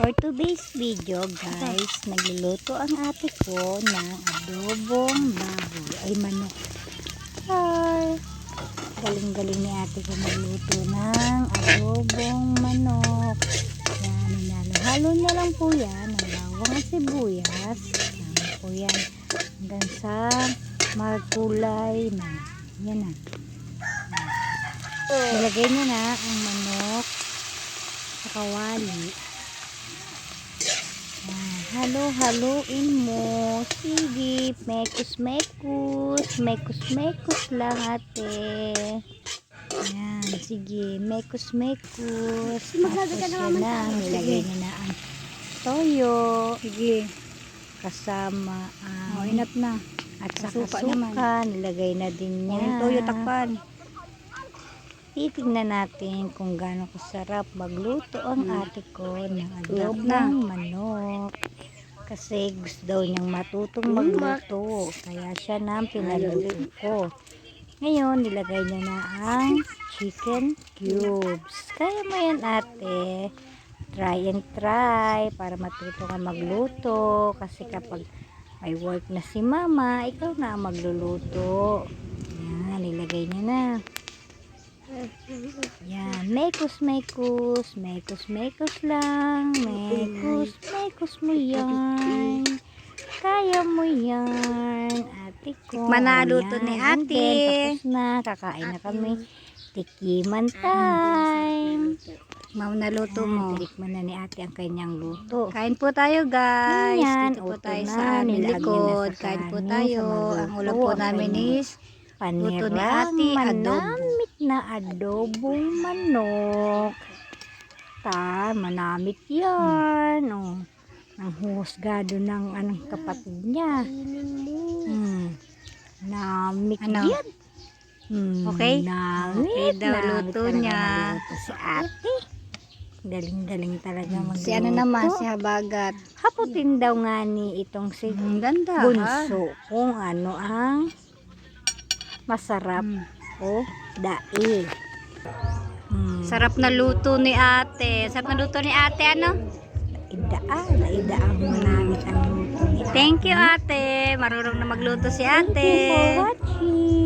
For today's video guys, nagluluto ang ate ko ng adobong baboy ay manok. Hi! Galing-galing ni ate ko magluto ng adobong manok. Yan, inalo-halo niya lang po yan ng bawang at sibuyas. Yan po yan. Hanggang sa magkulay na. Yan na. Nilagay niya na ang manok sa kawali. Halo-haloin mo. Sige, mekus-mekus. Mekus-mekus lang ate. Yan, sige, mekus-mekus. Tapos na, Mama. na, nilagay niya na ang toyo. Sige. Kasama ang Oh, enough na. at saka Suka suka, nilagay na din niya. Yung toyo takpan. Titignan natin kung gaano kasarap magluto ang Hmm. ate ko ng Loob adobong na. manok. Kasi gusto daw niyang matutong Hmm, magluto. Kaya siya na ang pinaluto ko. Ngayon, nilagay niya na ang chicken cubes. Kaya mo yan ate. Try and try para matuto ka magluto. Kasi kapag may work na si mama, ikaw na ang magluluto. Yan, nilagay niya na. Yan, mekus, mekus, mekus, mekus lang, mekus, mekus mo yan. Kaya mo yan, ate ko. Tikman na luto Yan, ni ate. then, Tapos na, kakain na kami. Tikiman time. Ma'am, naluto Yan, mo. Tinikman na ni ate ang kanyang luto. Kain po tayo guys. Yan, Dito po tayo na, sa aming na likod. Kain po tayo. Ang ulam po namin is Luto ni ate, adobo. Na adobong manok. Ta, manamit yan. Oh. Ang husgado ng anong kapatid niya. Hmm. Namit Ano? yan. Hmm, Okay? Namit. Okay daw, luto niya. magluto Si ate. Galing-galing talaga magluto. si ano naman, si Habagat. Haputin daw nga ni itong si Ang ganda. ha? bunso kung ano ang masarap Mm. O daig. Hmm. Sarap na luto ni ate. Sarap na luto ni ate, ano? Idaan, idaan mo namin ang luto ni Thank you ate. Marunong na magluto si Thank you for ate. watching.